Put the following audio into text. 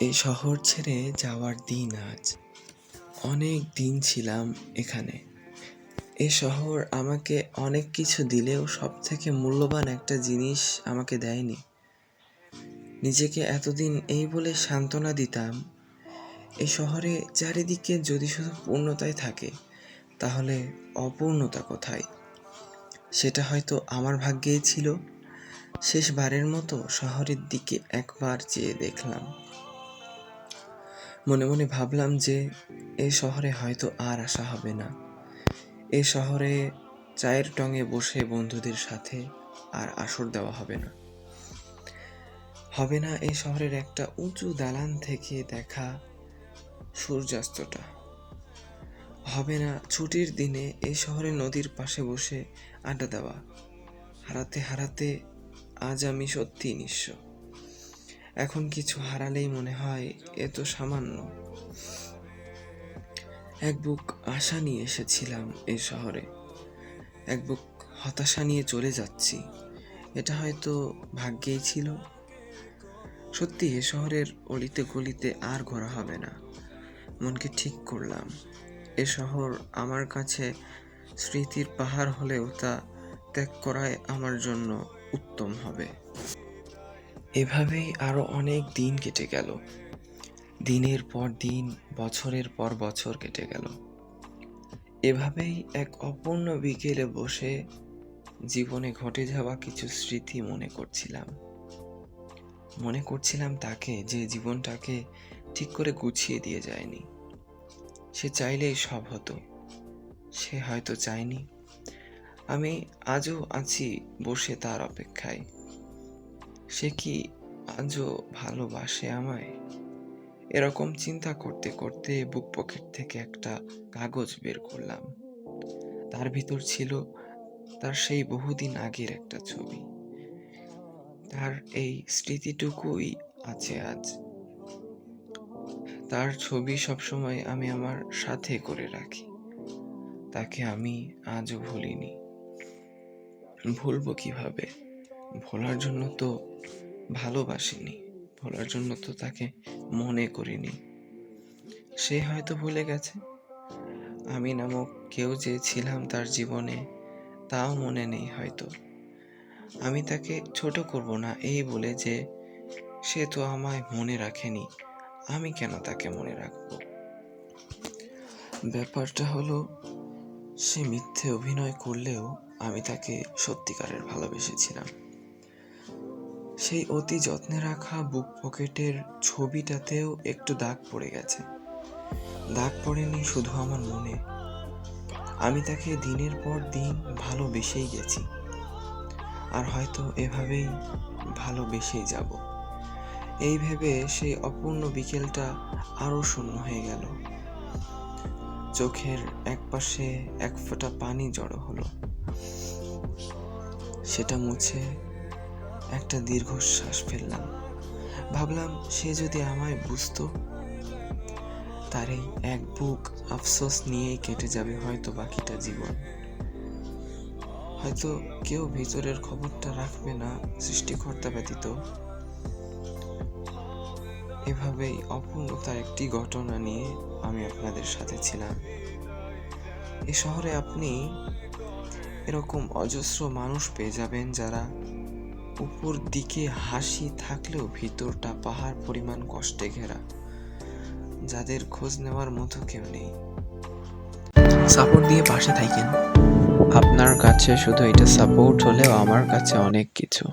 এই শহর ছেড়ে যাওয়ার দিন আজ। অনেক দিন ছিলাম এখানে। এ শহর আমাকে অনেক কিছু দিলেও সব থেকে মূল্যবান একটা জিনিস আমাকে দেয়নি। নিজেকে এতদিন এই বলে সান্ত্বনা দিতাম, এ শহরে চারিদিকে যদি শুধু পূর্ণতাই থাকে, তাহলে অপূর্ণতা কোথায়? সেটা হয়তো আমার ভাগ্যেই ছিল। শেষবারের মতো শহরের দিকে একবার চেয়ে দেখলাম। মনে মনে ভাবলাম যে এ শহরে হয়তো আর আসা হবে না। এ শহরে চায়ের টঙে বসে বন্ধুদের সাথে আর আসর দেওয়া হবে না। হবে না এই শহরের একটা উঁচু দালান থেকে দেখা সূর্যাস্তটা। হবে না ছুটির দিনে এই শহরে নদীর পাশে বসে আড্ডা দেওয়া। হারাতে হারাতে আজ আমি সত্যিই নিঃস্ব। এখন কিছু হারালেই মনে হয় এ তো সামান্য। এক বুক আশা নিয়ে এসেছিলাম এই শহরে। এক বুক হতাশা নিয়ে চলে যাচ্ছি। এটা হয়তো ভাগ্যেই ছিল। সত্যি এ শহরের অলিতে গলিতে আর ঘোরা হবে না। মনকে ঠিক করলাম। এ শহর আমার কাছে স্মৃতির পাহাড় হলেও তা ত্যাগ করাই আমার জন্য উত্তম হবে। এভাবেই আরও অনেক দিন কেটে গেল। দিনের পর দিন, বছরের পর বছর কেটে গেল। এভাবেই এক অপূর্ণ বিকেলে বসে জীবনে ঘটে যাওয়া কিছু স্মৃতি মনে করছিলাম। মনে করছিলাম তাকে যে জীবনটাকে ঠিক করে গুছিয়ে দিয়ে যায়নি। সে চাইলেই সব হতো। সে হয়তো চায়নি। আমি আজও আছি বসে তার অপেক্ষায়। সে কি আজও ভালোবাসে আমায়? এরকম চিন্তা করতে করতে বুক পকেট থেকে একটা কাগজ বের করলাম। তার ভিতর ছিল তার সেই বহুদিন আগের একটা ছবি। তার এই স্মৃতিটুকুই আছে আজ। তার ছবি সবসময় আমি আমার সাথে করে রাখি। তাকে আমি আজও ভুলিনি। ভুলবো কীভাবে? ভোলার জন্য তো ভালোবাসিনি। ভোলার জন্য তো তাকে মনে করিনি। সে হয়তো ভুলে গেছে। আমি নামক কেউ যে ছিলাম তার জীবনে, তাও মনে নেই হয়তো। আমি তাকে ছোট করব না এই বলে যে, সে তো আমায় মনে রাখেনি। আমি কেন তাকে মনে রাখব? ব্যাপারটা হলো, সে মিথ্যে অভিনয় করলেও আমি তাকে সত্যিকারের ভালোবেসেছিলাম। সেই অতি যত্নে রাখা বুক পকেটের ছবিটাতেও একটু দাগ পড়ে গেছে। দাগ পড়েনি শুধু আমার মনে। আমি তাকে দিনের পর দিন ভালোবেসেই গেছি। আর হয়তো এভাবেই ভালোবেসেই যাব। এই ভেবে সেই অপূর্ণ বিকেলটা আরও শূন্য হয়ে গেল। চোখের এক পাশে এক ফোঁটা পানি জড়ো হলো। সেটা মুছে একটা দীর্ঘশ্বাস ফেললাম। ভাবলাম সে যদি আমায় বুঝতো, তার এই এক বুক আফসোস নিয়েই কেটে যাবে হয়তো বাকিটা জীবন। হয়তো কেউ ভিতরের খবরটা রাখবে না সৃষ্টিকর্তা ব্যতীত। এভাবেই অপূর্ণতার একটি ঘটনা নিয়ে আমি আপনাদের সাথে ছিলাম। এ শহরে আপনি এরকম অজস্র মানুষ পেয়ে যাবেন যারা উপর দিকে হাসি থাকলেও ভিতরটা পাহাড় পরিমাণ কষ্টে ঘেরা। যাদের খোঁজ নেওয়ার মতো কেউ নেই। সাপোর্ট দিয়ে পাশে থাকেন। আপনার কাছে শুধু এটা সাপোর্ট হলেও আমার কাছে অনেক কিছু।